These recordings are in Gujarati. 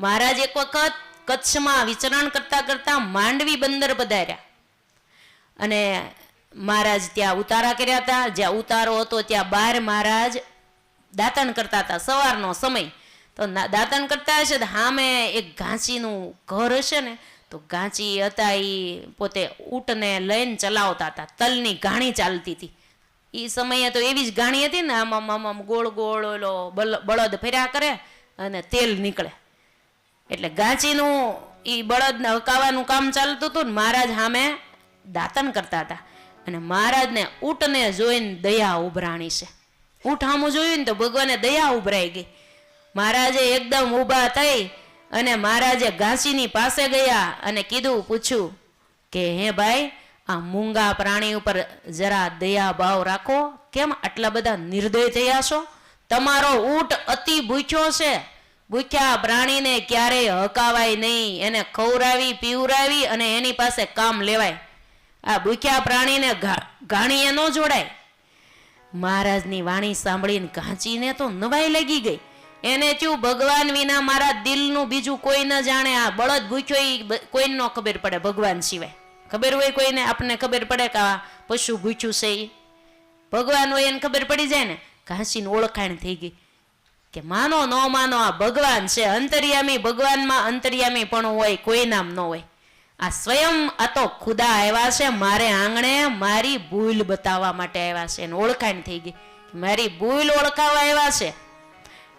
મહારાજ એક વખત કચ્છમાં વિચરણ કરતા કરતા માંડવી બંદર પધાર્યા. અને મહારાજ ત્યાં ઉતારા કર્યા હતા. જ્યાં ઉતારો હતો ત્યાં બાર મહારાજ દાતણ કરતા હતા સવારનો સમય. તો દાંતણ કરતા હશે સામે એક ઘાંચીનું ઘર હશે ને, તો ઘાંચી હતા એ પોતે ઊંટને લઈને ચલાવતા હતા. તલની ઘાણી ચાલતી હતી. એ સમયે તો એવી જ ઘાણી હતી ને, આમ આમ ગોળ ગોળ ઓલો બળદ ફેર્યા કરે અને તેલ નીકળે. એટલે ગાંચીનું એ બળદને હકાવાનું કામ ચાલતું હતું ને મહારાજ સામે દાતન કરતા હતા. અને મહારાજને ઊંટને જોઈને દયા ઉભરાણી છે. ઊંટ સામું જોયું ને તો ભગવાને દયા ઉભરાઈ ગઈ. મહારાજે એકદમ ઊભા થઈ અને મહારાજે ઘાસીની પાસે ગયા અને કીધું, પૂછ્યું કે, હે ભાઈ, આ મૂંગા પ્રાણી ઉપર જરા દયા ભાવ રાખો. કેમ આટલા બધા નિર્દય થયા છો? તમારો ઊંટ અતિ ભૂખ્યો છે. ભૂખ્યા પ્રાણીને ક્યારેય હકાવાય નહીં. એને ખવરાવી પીવરાવી અને એની પાસે કામ લેવાય. આ ભૂખ્યા પ્રાણીને ઘાણીએ ન જોડાય. મહારાજની વાણી સાંભળીને ઘાંચીને તો નવાઈ લાગી ગઈ. એને ચું ભગવાન વિના મારા દિલનું બીજું કોઈ ન જાણે. આ બળદ ભૂખ્યો કોઈને ન ખબર પડે ભગવાન સિવાય. ખબર હોય કોઈને? આપણને ખબર પડે કે આ પશુ ભૂખ્યું છે એ ભગવાન હોય એને ખબર પડી જાય ને? ઘાંચીને ઓળખાણ થઈ ગઈ. કે માનો ન માનો આ ભગવાન છે, અંતર્યામી ભગવાનમાં અંતર્યામી પણ હોય, કોઈ નામ ન હોય. આ સ્વયં આ તો ખુદા આવ્યા છે, મારે આંગણે મારી ભૂલ બતાવવા માટે આવ્યા છે, એને ઓળખાણ થઈ ગઈ મારી ભૂલ ઓળખાવા આવ્યા છે.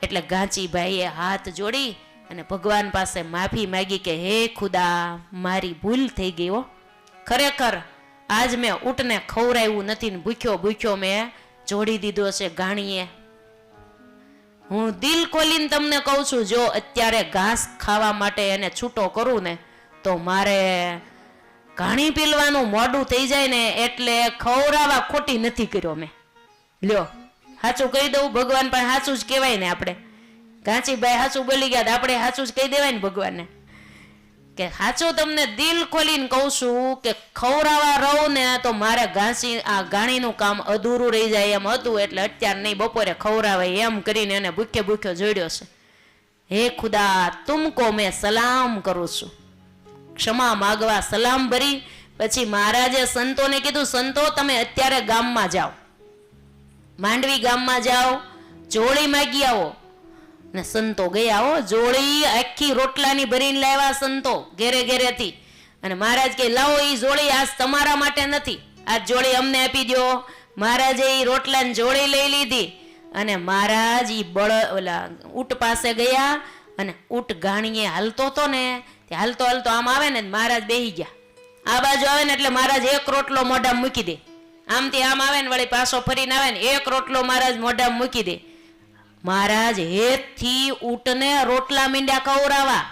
એટલે ગાંચીભાઈએ હાથ જોડી અને ભગવાન પાસે માફી માગી કે, હે ખુદા, મારી ભૂલ થઈ ગઈ હો. ખરેખર આજ મેં ઊંટને ખવરાવ્યું નથી ને ભૂખ્યો ભૂખ્યો મેં જોડી દીધો છે, ગાણીએ હું દિલ ખોલીને તમને કહું છું, જો અત્યારે ઘાસ ખાવા માટે એને છૂટો કરું ને, તો મારે ઘાણી પીલવાનું મોડું થઈ જાય ને, એટલે ખવરાવા ખોટી નથી કર્યો મેં. લ્યો, સાચું કહી દઉં, ભગવાન પણ સાચું જ કહેવાય ને આપણે. ઘાંચીભાઈ સાચું બોલી ગયા આપણે સાચું જ કહી દેવાય ને ભગવાનને. કે સાચું તમને દિલ ખોલીને કહું છું કે ખવરાવા રહું ને તો મારે ઘાસી આ ગાણીનું કામ અધૂરું રહી જાય એમ હતું એટલે અત્યારે નહીં, બપોરે ખવરાવાય એમ કરીને એને ભૂખ્યો ભૂખ્યો જોડ્યો છે. હે ખુદા, તુમકો મેં સલામ કરું છું. ક્ષમા માગવા સલામ ભરી, પછી મહારાજે સંતોને કીધું, સંતો, તમે અત્યારે ગામમાં જાઓ. માંડવી ગામમાં જાઓ જોડી માગી આવો ને સંતો ગયા હો, જોડી આખી રોટલાની ભરીને લાવ્યા સંતો ઘેરે ઘેરેથી અને મહારાજ કે, લાવો એ જોડી, આજ તમારા માટે નથી. આ જોડી અમને આપી દો મહારાજે એ રોટલાની જોડી લઈ લીધી. અને મહારાજ એ બળ, ઓલા ઊંટ પાસે ગયા અને ઊંટ ગાણીએ હાલતો હતો ને, તે હાલતો હાલતો આમ આવે ને, મહારાજ બેહી ગયા. આ બાજુ આવે ને એટલે મહારાજ એક રોટલો મોઢામાં મૂકી દે. આમથી આમ આવે ને વળી પાછો ફરીને આવે ને, એક રોટલો મહારાજ મોઢામાં મૂકી દે. મહારાજ, હેતથી ઊંટને રોટલા મીંડ્યા ખવડાવવા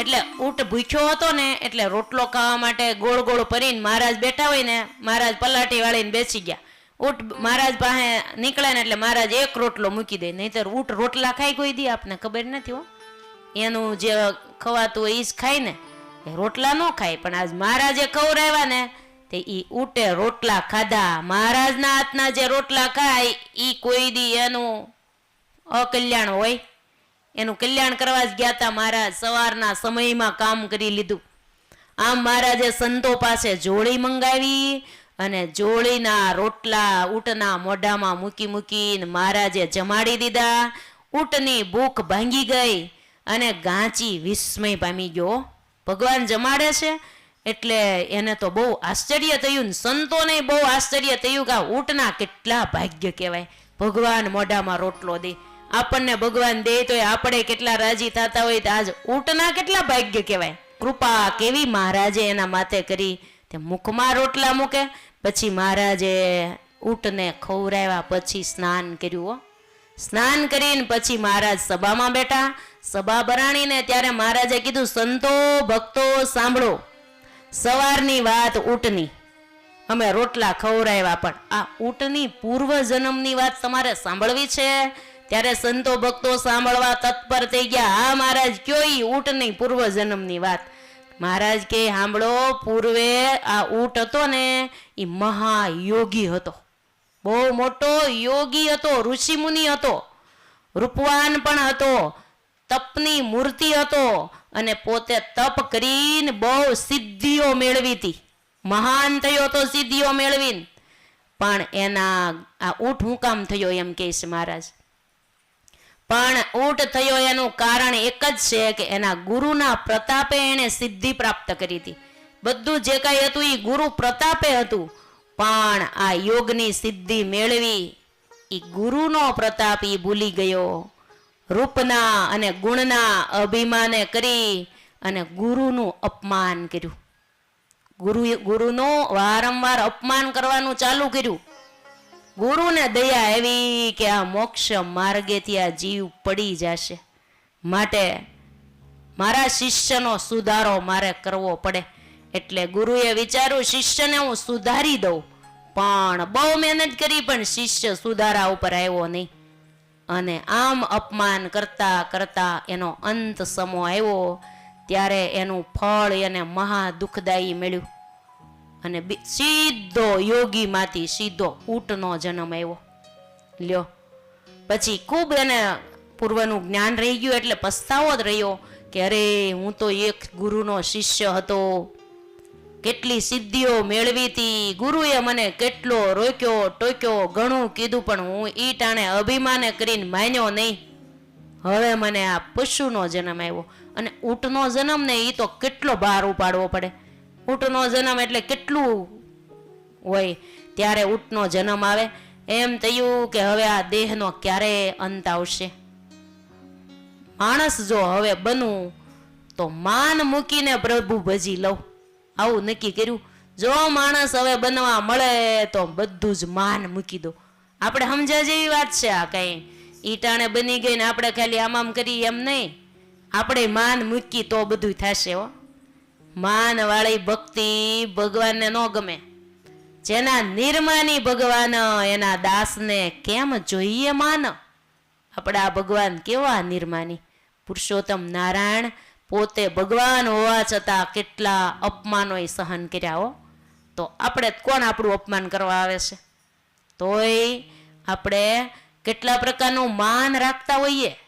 એટલે ઊંટ ભૂખ્યો હતો ને, એટલે રોટલો ખાવા માટે ગોળ ગોળ ભરીને મહારાજ બેઠા હોય ને, મહારાજ પલાટી વાળીને બેસી ગયા. ઊંટ મહારાજ પાસે નીકળે ને એટલે મહારાજ એક રોટલો મૂકી દે. નહીતર ઊંટ રોટલા ખાઈ કોઈ દી, આપને ખબર નથી હો. એનું જે ખવાતું હોય એ જ ખાય ને. એ રોટલા ન ખાય, પણ આજ મહારાજે ખવડાવ્યા ને, તે ઈ ઊંટે રોટલા ખાધા. મહારાજના હાથના જે રોટલા ખાય, ઈ કોઈ દી એનું અકલ્યાણ હોય. એનું કલ્યાણ કરવા જ ગયા હતા મહારાજ. સવારના સમયમાં કામ કરી લીધું. આમ મહારાજે સંતો પાસે જોળી મંગાવી અને જોળીના રોટલા ઊંટના મોઢામાં મૂકી મૂકીને મહારાજે જમાડી દીધા. ઊંટની ભૂખ ભાંગી ગઈ અને ગાંચી વિસ્મય પામી ગયો. ભગવાન જમાડે છે એટલે એને તો બહુ આશ્ચર્ય થયું ને સંતોને બહુ આશ્ચર્ય થયું કે આ ઊંટના કેટલા ભાગ્ય કહેવાય. ભગવાન મોઢામાં રોટલો દે. આપણને ભગવાન દે તો આપણે કેટલા રાજી થતા હોય તો આજ ઊંટના કેટલા ભાગ્ય કહેવાય? કૃપા કેવી મહારાજે એના માથે કરી તે મુખમાં રોટલા મૂકે, પછી મહારાજે ઊંટને ખવરાવ્યા પછી સ્નાન કર્યું હો. સ્નાન કરીને પછી મહારાજ સભામાં બેઠા. સભા ભરાણીને ત્યારે મહારાજે કીધું, સંતો, ભક્તો, સાંભળો. સવારની વાત ઊંટની. અમે રોટલા ખવરાવ્યા પણ આ ઊંટની પૂર્વ જન્મની વાત તમારે સાંભળવી છે? ત્યારે સંતો ભક્તો સાંભળવા તત્પર થઈ ગયા. હા મહારાજ કયો ઈ ઊંટની પૂર્વ જન્મની વાત. મહારાજ કે સાંભળો પૂર્વે આ ઊંટ હતો ને, એ મહાયોગી હતો. બહુ મોટો યોગી હતો, ઋષિમુનિ હતો. રૂપવાન પણ હતો. તપની મૂર્તિ હતો. અને પોતે તપ કરીને બહુ સિદ્ધિઓ મેળવી હતી. મહાન થયો તો સિદ્ધિઓ મેળવીને. પણ એના, આ ઊંટ હું કામ થયો એમ કહે છે મહારાજ. પણ ઊંટ થયો એનું કારણ એક જ છે કે એના ગુરુના પ્રતાપે એણે સિદ્ધિ પ્રાપ્ત કરી હતી. બધું જે કાંઈ હતું એ ગુરુ પ્રતાપે હતું, પણ આ યોગની સિદ્ધિ મેળવી એ ગુરુનો પ્રતાપ એ ભૂલી ગયો. રૂપના અને ગુણના અભિમાને કરી અને ગુરુનું અપમાન કર્યું. ગુરુ ગુરુનું વારંવાર અપમાન કરવાનું ચાલુ કર્યું. ગુરુને દયા એવી કે આ મોક્ષ માર્ગેથી આ જીવ પડી જશે. માટે મારા શિષ્યનો સુધારો મારે કરવો પડે. એટલે ગુરુએ વિચાર્યું, શિષ્યને હું સુધારી દઉં. પણ બહુ મહેનત કરી, પણ શિષ્ય સુધારા ઉપર આવ્યો નહીં. અને આમ અપમાન કરતા કરતા એનો અંત સમો આવ્યો. ત્યારે એનું ફળ એને મહા દુઃખદાયી મળ્યું. અને સીધો યોગીમાંથી સીધો ઊંટનો જન્મ આવ્યો. લ્યો. પછી ખૂબ એને પૂર્વનું જ્ઞાન રહી ગયું, એટલે પસ્તાવો જ રહ્યો કે અરે, હું તો એક ગુરુનો શિષ્ય હતો. કેટલી સિદ્ધિઓ મેળવી હતી. ગુરુએ મને કેટલો રોક્યો, ટોક્યો, ઘણું કીધું, પણ હું ઈ ટાણે અભિમાને કરીને માન્યો નહીં. હવે મને આ પશુનો જન્મ આવ્યો. અને ઊંટનો જન્મ ને એ તો કેટલો ભાર ઉપાડવો પડે. ઊંટનો જન્મ એટલે કેટલું હોય? ત્યારે ઊંટનો જન્મ આવે. એમ થયું કે હવે આ દેહનો ક્યારે અંત આવશે? માણસ જો હવે બનવું, તો માન મૂકીને પ્રભુ ભજી લઉં. આવું નક્કી કર્યું. જો માણસ હવે બનવા મળે, તો બધું જ માન મૂકી દો. આપણે સમજ્યા જેવી વાત છે આ કઈ. ઈટાણે બની ગઈ ને આપણે ખાલી આમ આમ કરી એમ નહીં. આપણે માન મૂકી તો બધું થશે હો. માન વાળી ભક્તિ ભગવાનને ન ગમે. જેના નિર્માની ભગવાન એના દાસને કેમ જોઈએ માન? આપણા ભગવાન કેવા નિર્માની? પુરુષોત્તમ નારાયણ પોતે ભગવાન હોવા છતાં કેટલા અપમાનોય સહન કર્યા હો. તો આપણે કોણ આપણું અપમાન કરવા આવે છે? તોય આપણે કેટલા પ્રકારનું માન રાખતા હોઈએ?